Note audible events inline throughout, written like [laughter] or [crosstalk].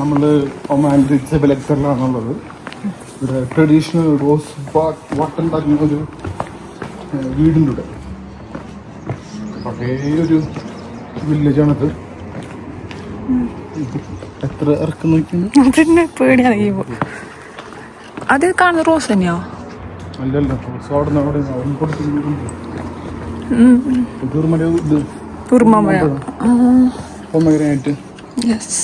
നമ്മൾ ഒമാന്റെ ചെബലക്തറിലാണുള്ളത് ഇവിടെ traditional rose വാട്ടുണ്ടാക്കുന്ന ഒരു വീടിന്റെ ഇവിടെ പഴയ ഒരു വില്ലേജാണത് എത്ര ഇറക്കം നോക്കിയാണ് പേടിയാണ് അത് കാണുന്ന റോസ് തന്നെയോ? അല്ലല്ല റോസ് അവിടെ നിന്ന് അവിടെ അവിടെ കൊടുത്ത് വീടുണ്ട് ഇതൊരു മല ഇത് ഉറുമമഴ യെസ്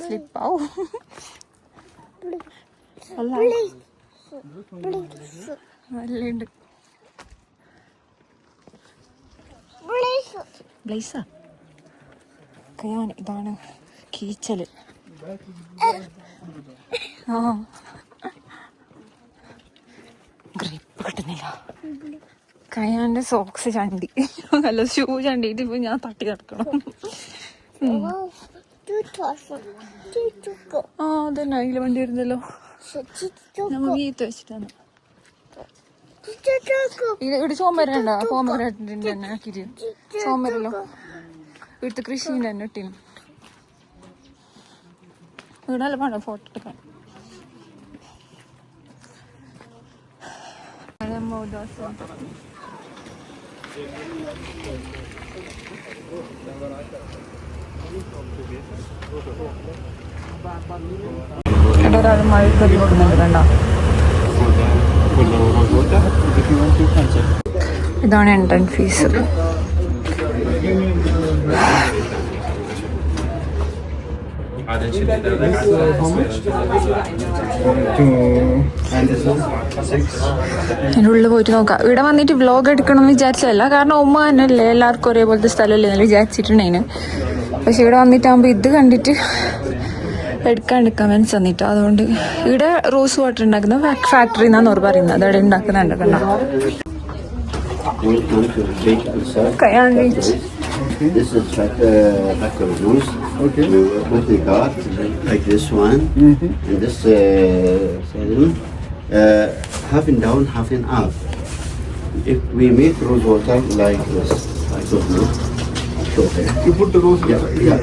സ്ലിപ്പാവും നല്ലുണ്ട് ബ്ലേസാ. കയാൻ ഇതാണ് കീച്ചൽ. ആ. ഗ്രിപ്പ് കിട്ടുന്നില്ല. കയാന്റെ സോക്സ് ചണ്ടി. അല്ല ഷൂ ചണ്ടിയിട്ട് ഇപ്പൊ ഞാൻ തട്ടി കിടക്കണം ആ അതന്നെ അതിൽ വണ്ടി വരുന്നല്ലോ. നമ്മൾ വീത്ത് വെച്ചിട്ടാണ്. ഇവിടെ സോമരണ്ട സോമരത്തിന്റെ തന്നെ ആക്കിയിട്ട്. സോമരല്ലോ ഇവിടുത്തെ കൃഷിന്റെ തന്നെ ഇട്ടിന്. ഇവിടെ നല്ല പണം ഫോട്ടോ എടുക്കാൻ. മൗദാസം ഇവിടെ ഒരാൾ മഴ കയറി നിൽക്കുന്നുണ്ട് കണ്ടോ ഇതാണ് എൻട്രൻസ് ഫീസ് ഉള്ളിൽ പോയിട്ട് നോക്കാം. ഇവിടെ വന്നിട്ട് വ്ലോഗ് എടുക്കണം എന്ന് വിചാരിച്ചതല്ല. കാരണം ഉമ്മ തന്നെ അല്ലേ എല്ലാവർക്കും ഒരേപോലത്തെ സ്ഥലമല്ലേ എന്ന് പക്ഷെ ഇവിടെ വന്നിട്ടാകുമ്പോൾ ഇത് കണ്ടിട്ട് എടുക്കാൻ എടുക്കാൻ മനസ്സ് തന്നിട്ട് അതുകൊണ്ട് ഇവിടെ റോസ് വാട്ടർ ഉണ്ടാക്കുന്ന ഫാക്ടറി എന്നാണ് അവർ പറയുന്നത് അതവിടെ ഉണ്ടാക്കുന്നുണ്ട് കണ്ടോ. കയ്യാൻ beach This is back, uh, back of rose. Okay. We put the guard like this one, mm-hmm. and this uh, uh, half in down, half in up. If we make rose water like this, I don't know. Show there. You put the rose Yeah, yeah.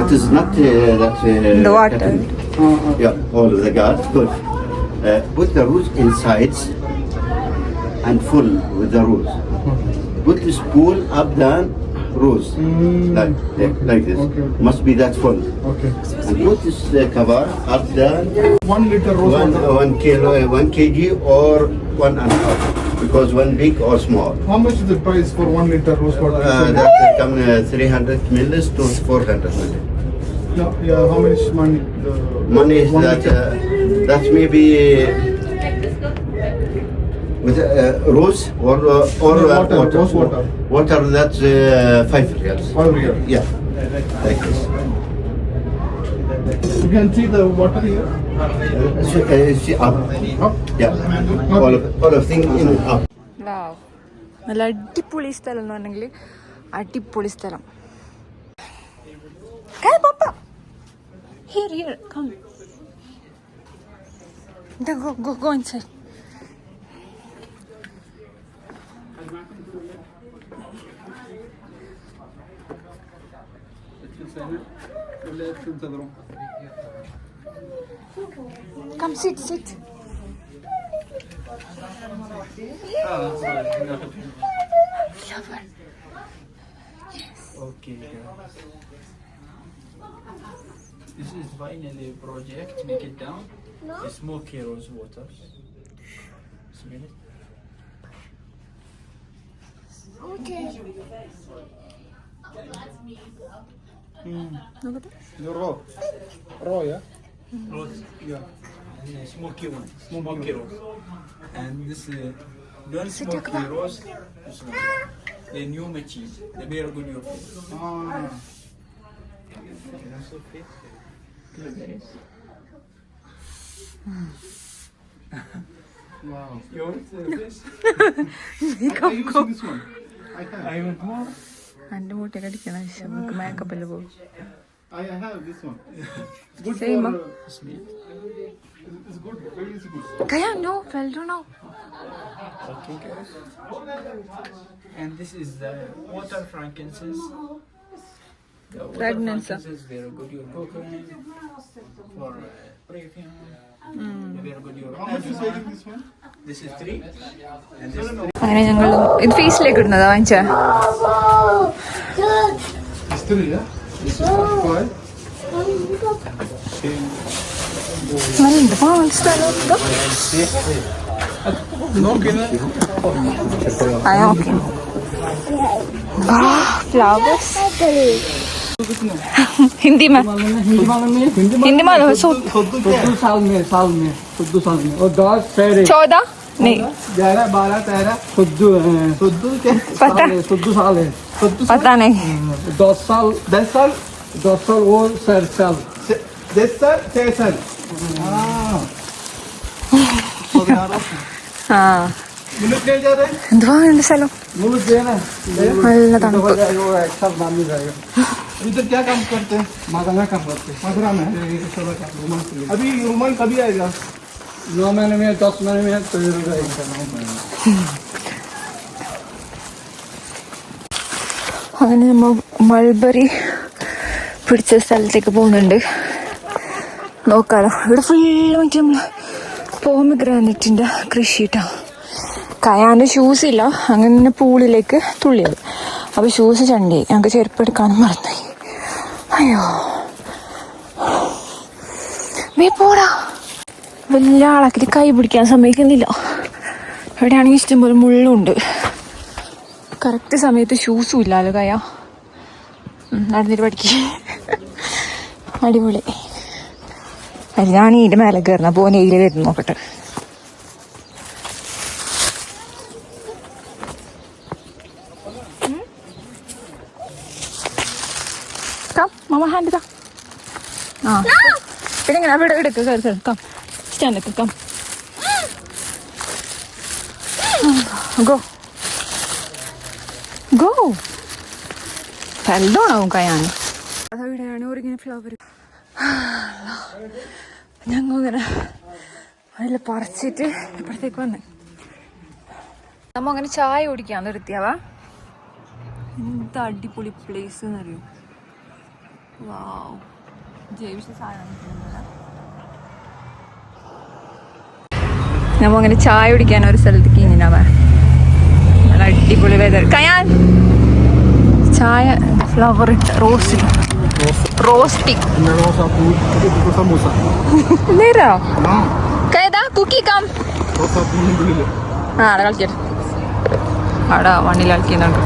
That is not uh, that. Uh, The water. happened. Yeah, all the guard. Good. Uh, put the rose inside and full with the rose. Put the spoon up down rose like like, like this. Okay. Must be that full. Okay. And put this uh, cover up down One liter rose one water. one kilo uh, one kg or one and a half because one big or small. How much is the price for one liter rose water? Uh, that will come uh, 300 millis to 400 millis. yeah, yeah, how much money? The Money is that uh, that may be with uh, rose or uh, or No, uh, water, rose water. Water that's uh, five reals. Five real. Yeah, like this. You can see the water here. Uh, so, uh, see up. Up. Yeah, all of all of thing in up. നല്ല അടിപൊളി സ്ഥലം എന്ന് പറഞ്ഞെങ്കിൽ അടിപൊളി സ്ഥലം Hey, Papa. Here, here, come. Then go, go, go inside. Come sit, sit. Flower. Okay. This is finally project. Make it down. No. Smoky rose water. Smell it. The raw. Raw, yeah? Rose. Yeah. And smoky one. Smoky rose. And this uh, don't smoky rose. This one. The new machine. The very good your face. Ah. Look at this. Wow. [laughs] You want uh, [laughs] this? I, I use this one. I have. I want more. എൻ്റെ മുട്ടയൊക്കെ അടിക്കണം ആവശ്യം നമുക്ക് makeup എല്ലാം പോകും [laughs] I have this one. Good Same, for. huh? Uh, it's good. Very easy good. Kaya, no, fell down now. Okay. And this is the water frankincense. The water Fragrance. frankincense very good your coconut for uh, perfume. അങ്ങനെ ഞങ്ങൾ ഇത് ഫേസിലേക്ക് ഇടുന്നതാ വാങ്ങിച്ച It's Hindi में हिंदी में हिंदी में साल में साल में खुद्दू साल में और दस तेरह चौदह नहीं ग्यारह बारह तेरह खुद्दू खुद्दू पता खुद्दू साल है पता नहीं दस साल दस साल दस साल और सर साल दस साल छः साल हाँ Bulut ne diyor? Dua önünde selam. Bulut diyor ne? Allah tanrım. Ekşer namlı diyor. इधर क्या काम करते हैं मादाना काम करते मथुरा में हैं सारा काम रुमाल के लिए अभी रुमाल कभी आएगा नौ महीने में दस महीने में तो जाएगा അങ്ങനെ നമ്മൾ മൾബറി പിടിച്ച സ്ഥലത്തേക്ക് പോകുന്നുണ്ട് നോക്കാലോ ഇവിടെ ഫുള്ള് മറ്റേ നമ്മൾ പോമിഗ്രാനറ്റിൻ്റെ കൃഷി കേട്ടോ കയാൻ്റെ ഷൂസ് ഇല്ല അങ്ങനെ പൂളിലേക്ക് തുള്ളിയത് അപ്പോൾ ഷൂസ് ചണ്ടി. ഞങ്ങൾക്ക് ചെരുപ്പ് എടുക്കാനും മറന്നു അയ്യോ. നീ പോടാ. വലിയ ആളാക്കിട്ട് കൈ പിടിക്കാൻ സമ്മതിക്കുന്നില്ല. ഇവിടെയാണെങ്കിൽ ഇഷ്ടംപോലെ മുള്ളുണ്ട്. കറക്റ്റ് സമയത്ത് ഷൂസും ഇല്ലല്ലോ കയ? നടന്നിട്ട് പഠിക്ക. അടിപൊളി. ഞാൻ ഇതിന്റെ മേലെ അപ്പോൾ നെയ്യിൽ വരുന്നു നോക്കട്ടെ കം മമ്മ ഹാൻഡ് കം ആ പിന്നെ ഇങ്ങനെ അവിടെ എടുക്ക കയറി കയറി come stand come go go നല്ലോണാവും കയാണ് അതവിടെയാണ് ഒരിങ്ങനെ ഫ്ലവർ ഞങ്ങൾ ഇങ്ങനെ അതിൽ പറിച്ചിട്ട് ഇപ്പുറത്തേക്ക് വന്ന്. നമ്മ അങ്ങനെ ചായ കുടിക്കാൻ നിർത്തിയാവാ എന്ത് അടിപൊളി പ്ലേസ് എന്നറിയോ വാവ് ജൈവിച്ച സാധനം. നമ്മൾ അങ്ങനെ ചായ കുടിക്കാൻ ഒരു സ്ഥലത്തേക്ക് ഇങ്ങനെ നല്ല അടിപൊളി വെതർ കയാൻ ചായ ഫ്ലവർ ഇട്ട് റോസ്? റോസ്റ്റിംഗ് നേരോ കയതാ കുക്കി കം. കളിക്കട്ടെ. അവിടെ വണ്ടിയിൽ കളിക്കുന്നുണ്ട്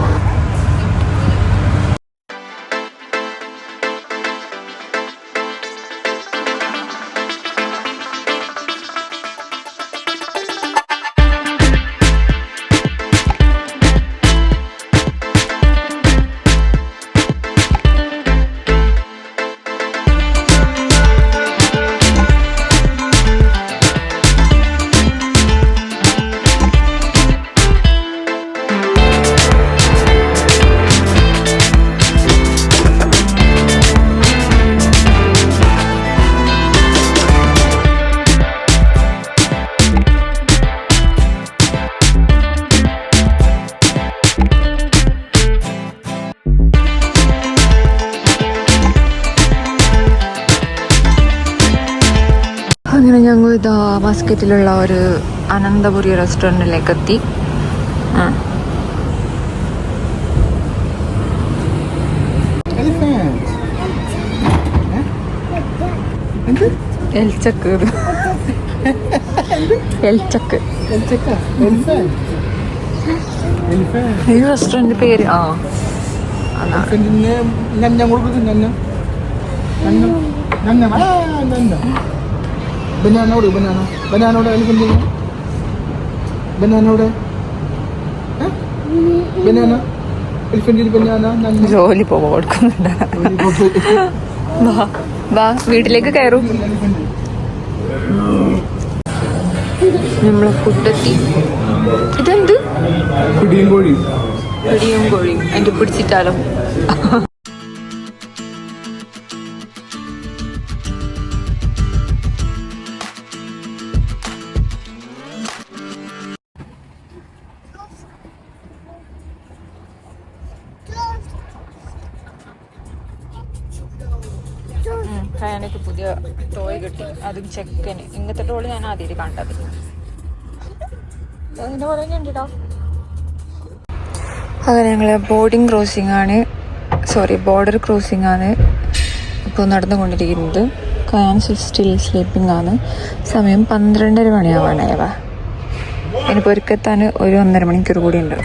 അങ്ങനെ ഞങ്ങൾ ഇതാ ബാസ്ക്കറ്റിലുള്ള ഒരു അനന്തപുരി റെസ്റ്റോറന്റിലേക്ക് എത്തി എൽച്ചക്ക്. ഈ റെസ്റ്റോറന്റ് പേര് ആ. അതാണ്. ഞാൻ ബനാന. ഓട് ബനാന ബനാന? ഓട് elephant ബനാന ജോലി പോവാ കൊടുക്കുന്നുണ്ട്. വാ വീട്ടിലേക്ക് കയറും. നമ്മളെ ഫുഡെത്തി ഇതെന്ത്? പിടിയും കോഴി പിടിയും കോഴിയും. അതിന്റെ പിടിച്ചിട്ടാലോ? പുതിയ ടോയ് കിട്ടി. അതും ചെക്കന്. ഇങ്ങനത്തെ ടോൾ ഞാൻ ആദ്യമായിട്ട് കണ്ടത്. അങ്ങനെ ഞങ്ങൾ ബോർഡിംഗ് ക്രോസിംഗ് ആണ്. സോറി ബോർഡർ ക്രോസിംഗ് ആണ് ഇപ്പോൾ നടന്നുകൊണ്ടിരിക്കുന്നത്. കയാൻ സ്റ്റിൽ സ്ലീപ്പിംഗ് ആണ്. സമയം പന്ത്രണ്ടര മണിയാവാണ് ഇനി പൊരുക്കെത്താൻ ഒരു ഒന്നര മണിക്കൂർ കൂടി ഉണ്ട്.